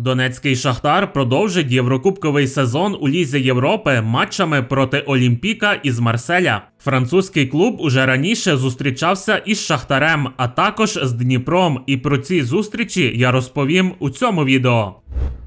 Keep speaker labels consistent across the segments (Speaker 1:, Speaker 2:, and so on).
Speaker 1: Донецький Шахтар продовжить єврокубковий сезон у Лізі Європи матчами проти Олімпіка із Марселя. Французький клуб уже раніше зустрічався із Шахтарем, а також з Дніпром. І про ці зустрічі я розповім у цьому відео.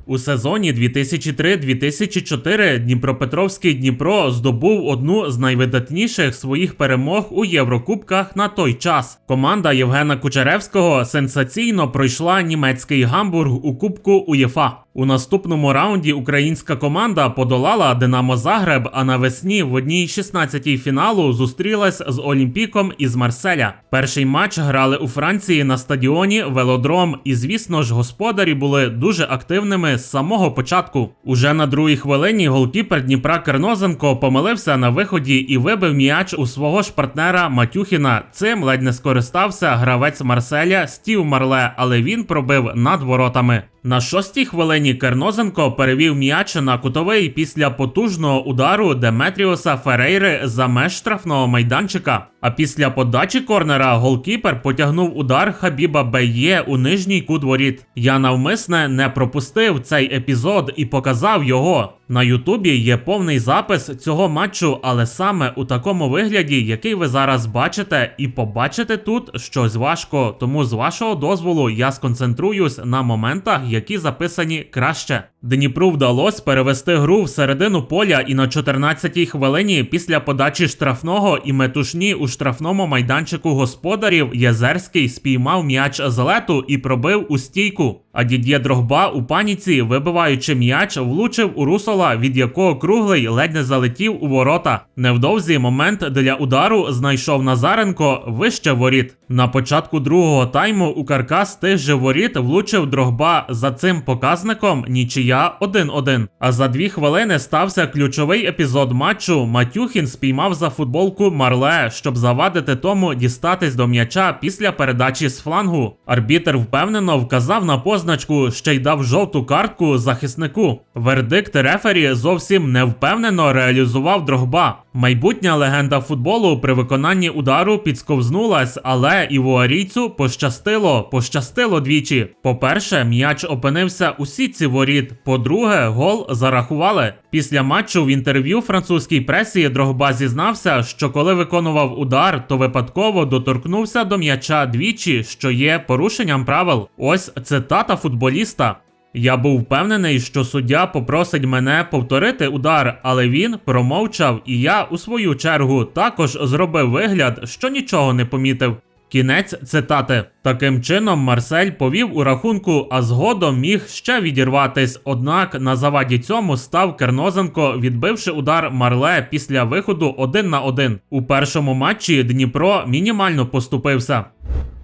Speaker 1: У сезоні 2003-2004 Дніпропетровський Дніпро здобув одну з найвидатніших своїх перемог у Єврокубках на той час. Команда Євгена Кучеревського сенсаційно пройшла німецький гамбург у Кубку УЄФА. У наступному раунді українська команда подолала Динамо Загреб, а навесні в одній 16-й фіналу зустрілась з Олімпіком із Марселя. Перший матч грали у Франції на стадіоні Велодром, і звісно ж, господарі були дуже активними з самого початку. Уже на другій хвилині голкіпер Дніпра Кернозенко помилився на виході і вибив м'яч у свого ж партнера Матюхіна. Цим ледь не скористався гравець Марселя Стів Марле, але він пробив над воротами. На шостій хвилині Кернозенко перевів м'яч на кутовий після потужного удару Деметріуса Ферейри за меж штрафного майданчика. А після подачі корнера голкіпер потягнув удар Хабіба Беє у нижній кут воріт. Я навмисне не пропустив цей епізод і показав його. На Ютубі є повний запис цього матчу, але саме у такому вигляді, який ви зараз бачите, і побачити тут щось важко. Тому з вашого дозволу я сконцентруюсь на моментах, які записані краще. Дніпру вдалося перевести гру в середину поля і на 14-й хвилині після подачі штрафного і метушні у штрафному майданчику господарів Єзерський спіймав м'яч з лету і пробив у стійку. А Дід'є Дрогба у паніці, вибиваючи м'яч, влучив у русола, від якого круглий ледь не залетів у ворота. Невдовзі момент для удару знайшов Назаренко вище воріт. На початку другого тайму у каркас тих же воріт влучив Дрогба. За цим показником нічия 1-1. А за дві хвилини стався ключовий епізод матчу. Матюхін спіймав за футболку Марле, щоб завадити тому дістатись до м'яча після передачі з флангу. Арбітер впевнено вказав на позначку, ще й дав жовту картку захиснику. Вердикт рефері зовсім невпевнено реалізував Дрогба. Майбутня легенда футболу при виконанні удару підсковзнулась, але івуарійцю пощастило, пощастило двічі. По-перше, м'яч опинився у сітці воріт. По-друге, гол зарахували. Після матчу в інтерв'ю французькій пресі Дрогба зізнався, що коли виконував удар, то випадково доторкнувся до м'яча двічі, що є порушенням правил. Ось цитата футболіста. Я був впевнений, що суддя попросить мене повторити удар, але він промовчав, і я у свою чергу також зробив вигляд, що нічого не помітив. Кінець цитати. Таким чином, Марсель повів у рахунку, а згодом міг ще відірватись. Однак на заваді цьому став Кернозенко, відбивши удар Марле після виходу один на один. У першому матчі Дніпро мінімально поступився.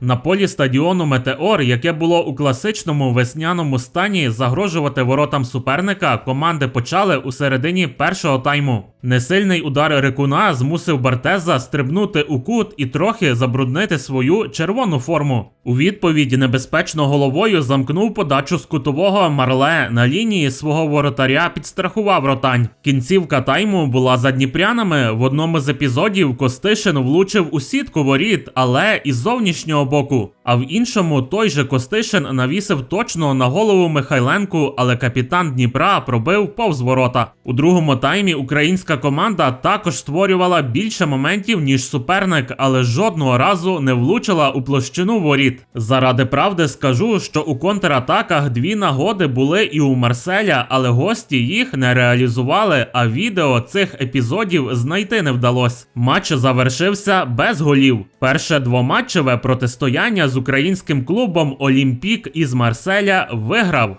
Speaker 1: На полі стадіону Метеор, яке було у класичному весняному стані, загрожувати воротам суперника, команди почали у середині першого тайму. Несильний удар Рикуна змусив Бартеза стрибнути у кут і трохи забруднити свою червону форму. У відповідь небезпечно головою замкнув подачу з кутового Марле на лінії свого воротаря підстрахував ротань. Кінцівка тайму була за дніпрянами. В одному з епізодів Костишин влучив у сітку воріт, але із зовнішнього боку. А в іншому той же Костишин навісив точно на голову Михайленку, але капітан Дніпра пробив повз ворота. У другому таймі українська команда також створювала більше моментів, ніж суперник, але жодного разу не влучила у площину воріт. Заради правди скажу, що у контратаках дві нагоди були і у Марселя, але гості їх не реалізували. А відео цих епізодів знайти не вдалося. Матч завершився без голів. Перше двоматчеве протистояння з українським клубом Олімпік із Марселя виграв.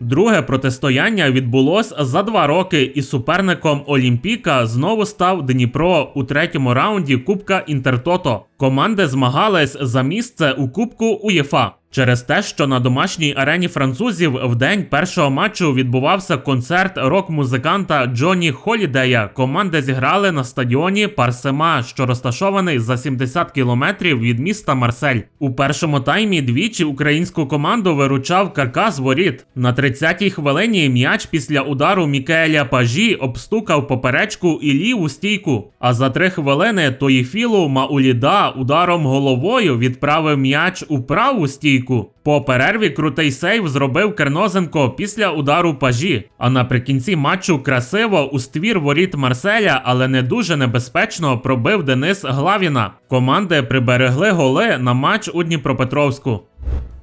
Speaker 1: Друге протистояння відбулось за два роки, і суперником Олімпіка знову став Дніпро у третьому раунді Кубка Інтертото. Команди змагались за місце у Кубку УЄФА. Через те, що на домашній арені французів в день першого матчу відбувався концерт рок-музиканта Джоні Холідея, команди зіграли на стадіоні Парсема, що розташований за 70 кілометрів від міста Марсель. У першому таймі двічі українську команду виручав каркас воріт. На 30-й хвилині м'яч після удару Мікеля Пажі обстукав поперечку і ліву стійку. А за три хвилини Тоїфілу Мауліда ударом головою відправив м'яч у праву стійку. По перерві крутий сейв зробив Кернозенко після удару пажі. А наприкінці матчу красиво у ствір воріт Марселя, але не дуже небезпечно пробив Денис Главіна. Команди приберегли голи на матч у Дніпропетровську.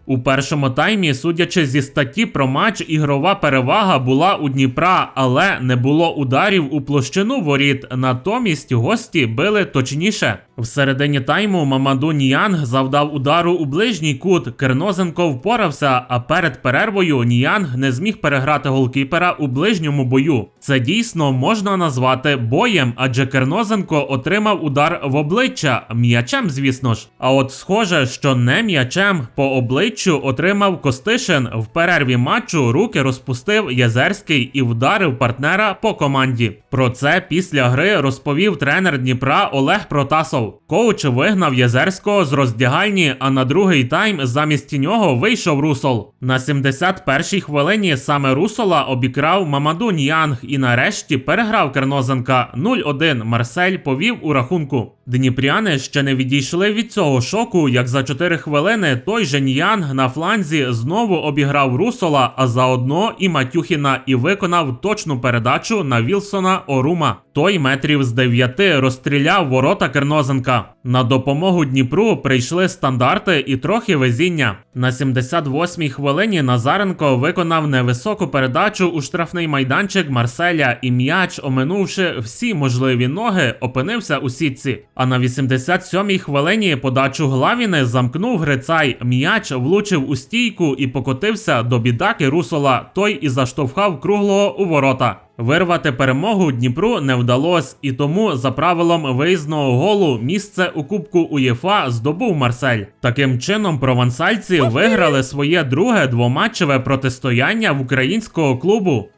Speaker 1: У першому таймі, судячи зі статті про матч, ігрова перевага була у Дніпра, але не було ударів у площину воріт. Натомість гості били точніше. В середині тайму Мамаду Ніянг завдав удару у ближній кут. Кернозенко впорався, а перед перервою Ніянг не зміг переграти голкіпера у ближньому бою. Це дійсно можна назвати боєм, адже Кернозенко отримав удар в обличчя м'ячем, звісно ж. А от схоже, що не м'ячем по обличчю отримав Костишин в перерві матчу. Руки розпустив Язерський і вдарив партнера по команді. Про це після гри розповів тренер Дніпра Олег Протасов. Коуч вигнав Язерського з роздягальні, а на другий тайм замість нього вийшов Русол. На 71-й хвилині саме Русола обікрав Мамаду Ніянг і нарешті переграв Кернозенка 0-1. Марсель повів у рахунку. Дніпряни ще не відійшли від цього шоку, як за 4 хвилини той же Ніянг на фланзі знову обіграв Русола, а заодно і Матюхіна і виконав точну передачу на Вілсона Орума. Той метрів з 9 розстріляв ворота Кернозенка. На допомогу Дніпру прийшли стандарти і трохи везіння. На 78-й хвилині Назаренко виконав невисоку передачу у штрафний майданчик Марселя, і м'яч, оминувши всі можливі ноги, опинився у сітці. А на 87-й хвилині подачу Главіни замкнув Грицай. М'яч влучив у стійку і покотився до бідаки Русола. Той і заштовхав круглого у ворота. Вирвати перемогу Дніпру не вдалось, і тому за правилом виїзного голу місце у Кубку УЄФА здобув Марсель. Таким чином, провансальці виграли своє друге двоматчеве протистояння в українського клубу.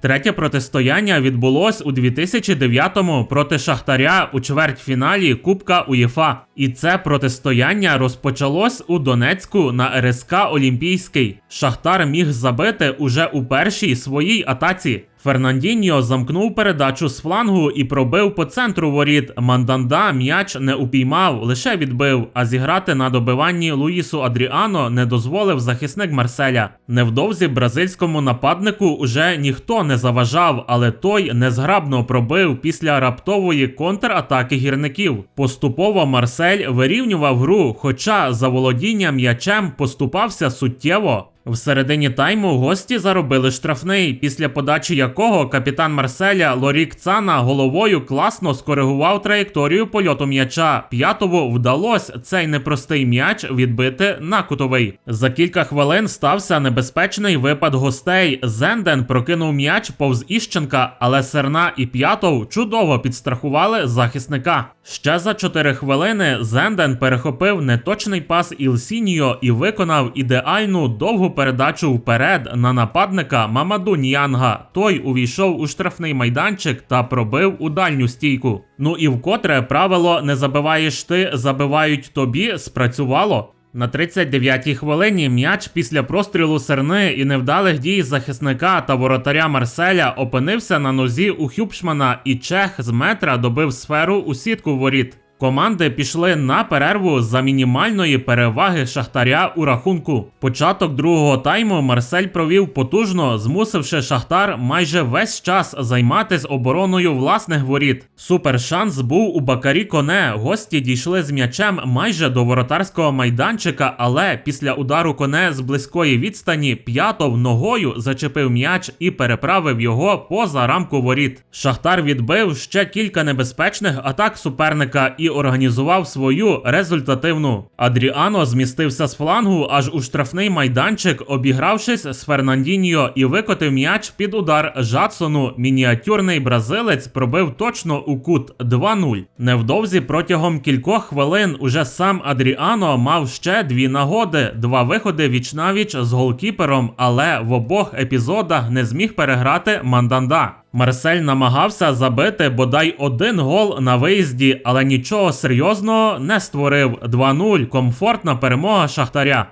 Speaker 1: Третє протистояння відбулось у 2009-му проти Шахтаря у чвертьфіналі Кубка УЄФА. І це протистояння розпочалось у Донецьку на РСК Олімпійський. Шахтар міг забити уже у першій своїй атаці. Фернандіньо замкнув передачу з флангу і пробив по центру воріт. Манданда м'яч не упіймав, лише відбив. А зіграти на добиванні Луїсу Адріано не дозволив захисник Марселя. Невдовзі бразильському нападнику уже ніхто не заважав, але той незграбно пробив після раптової контратаки гірників. Поступово Марсель вирівнював гру, хоча за володіння м'ячем поступався суттєво. В середині тайму гості заробили штрафний, після подачі якого капітан Марселя Лорік Цана головою класно скоригував траєкторію польоту м'яча. П'ятову вдалося цей непростий м'яч відбити на кутовий. За кілька хвилин стався небезпечний випад гостей. Зенден прокинув м'яч повз Іщенка, але Серна і П'ятов чудово підстрахували захисника. Ще за 4 хвилини Зенден перехопив неточний пас Ілсіньо і виконав ідеальну довгу передачу вперед на нападника Мамаду Ніянга. Той увійшов у штрафний майданчик та пробив у дальню стійку. Ну і вкотре правило не забиваєш ти, забивають тобі спрацювало. На 39-й хвилині м'яч після прострілу серни і невдалих дій захисника та воротаря Марселя опинився на нозі у Хюбшмана, і Чех з метра добив сферу у сітку воріт. Команди пішли на перерву за мінімальної переваги Шахтаря у рахунку. Початок другого тайму Марсель провів потужно, змусивши Шахтар майже весь час займатися обороною власних воріт. Супер шанс був у Бакарі Коне. Гості дійшли з м'ячем майже до воротарського майданчика, але після удару коне з близької відстані п'ятов ногою зачепив м'яч і переправив його поза рамку воріт. Шахтар відбив ще кілька небезпечних атак суперника і організував свою результативну. Адріано змістився з флангу аж у штрафний майданчик, обігравшись з Фернандіньо і викотив м'яч під удар Жадсону. Мініатюрний бразилець пробив точно у кут 2-0. Невдовзі протягом кількох хвилин уже сам Адріано мав ще дві нагоди: два виходи вічнавіч з голкіпером, але в обох епізодах не зміг переграти Манданда. Марсель намагався забити бодай один гол на виїзді, але нічого серйозного не створив. 2-0 комфортна перемога Шахтаря.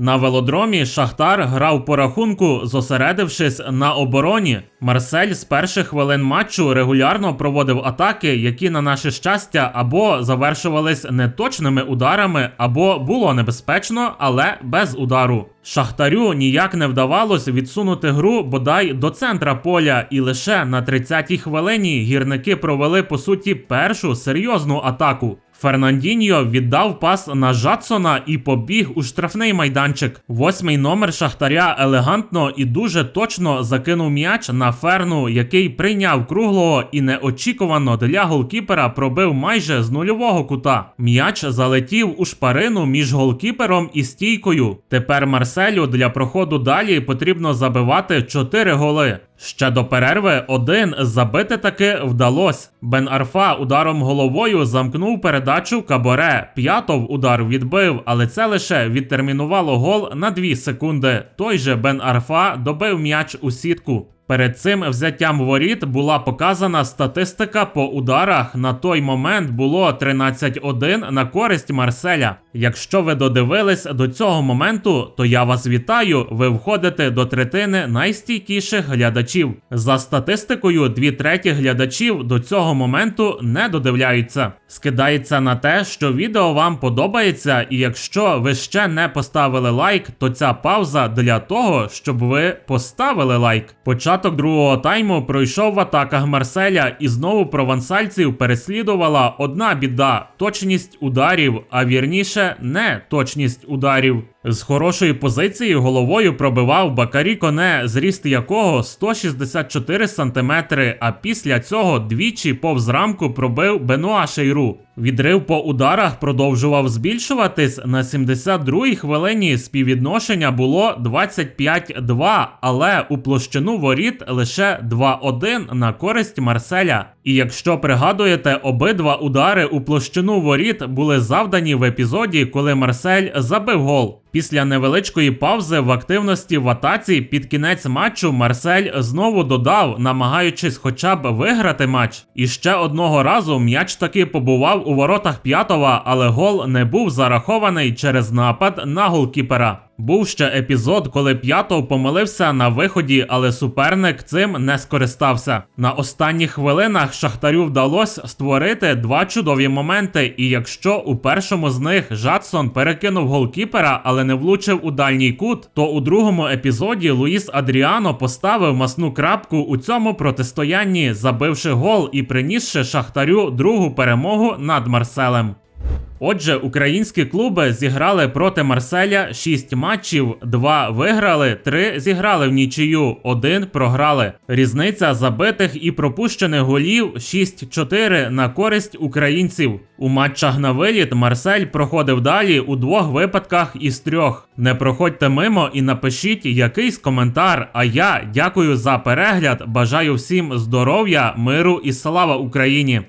Speaker 1: На велодромі Шахтар грав по рахунку, зосередившись на обороні. Марсель з перших хвилин матчу регулярно проводив атаки, які на наше щастя або завершувались неточними ударами, або було небезпечно, але без удару. Шахтарю ніяк не вдавалось відсунути гру бодай до центра поля, і лише на 30-й хвилині гірники провели по суті першу серйозну атаку. Фернандіньо віддав пас на Жадсона і побіг у штрафний майданчик. Восьмий номер Шахтаря елегантно і дуже точно закинув м'яч на ферну, який прийняв круглого і неочікувано для голкіпера пробив майже з нульового кута. М'яч залетів у шпарину між голкіпером і стійкою. Тепер Марселю для проходу далі потрібно забивати 4 голи. Ще до перерви один забити таки вдалося. Бен Арфа ударом головою замкнув передачу Каборе. П'ятов удар відбив, але це лише відтермінувало гол на 2 секунди. Той же Бен Арфа добив м'яч у сітку. Перед цим взяттям воріт була показана статистика по ударах. На той момент було 13-1 на користь Марселя. Якщо ви додивились до цього моменту, то я вас вітаю. Ви входите до третини найстійкіших глядачів. За статистикою, дві треті глядачів до цього моменту не додивляються. Скидається на те, що відео вам подобається, і якщо ви ще не поставили лайк, то ця пауза для того, щоб ви поставили лайк. Початок другого тайму пройшов в атаках Марселя, і знову провансальців переслідувала одна біда точність ударів, а вірніше не точність ударів. З хорошої позиції головою пробивав Бакарі Коне, зріст якого 164 см, а після цього двічі повз рамку пробив Бенуа Шейру. Відрив по ударах продовжував збільшуватись. На 72-й хвилині співвідношення було 25-2, але у площину воріт лише 2-1 на користь Марселя. І якщо пригадуєте, обидва удари у площину воріт були завдані в епізоді, коли Марсель забив гол. Після невеличкої паузи в активності в атаці під кінець матчу Марсель знову додав, намагаючись хоча б виграти матч. І ще одного разу м'яч таки побував у воротах п'ятого, але гол не був зарахований через напад на голкіпера. Був ще епізод, коли П'ятов помилився на виході, але суперник цим не скористався. На останніх хвилинах Шахтарю вдалося створити два чудові моменти. І якщо у першому з них Жадсон перекинув голкіпера, але не влучив у дальній кут, то у другому епізоді Луїс Адріано поставив масну крапку у цьому протистоянні, забивши гол і принісши Шахтарю другу перемогу над Марселем. Отже, українські клуби зіграли проти Марселя 6 матчів, 2 виграли, 3 зіграли в нічию, 1 програли. Різниця забитих і пропущених голів 6-4 на користь українців. У матчах на виліт Марсель проходив далі у двох випадках із трьох. Не проходьте мимо і напишіть якийсь коментар. А я дякую за перегляд. Бажаю всім здоров'я, миру і слава Україні!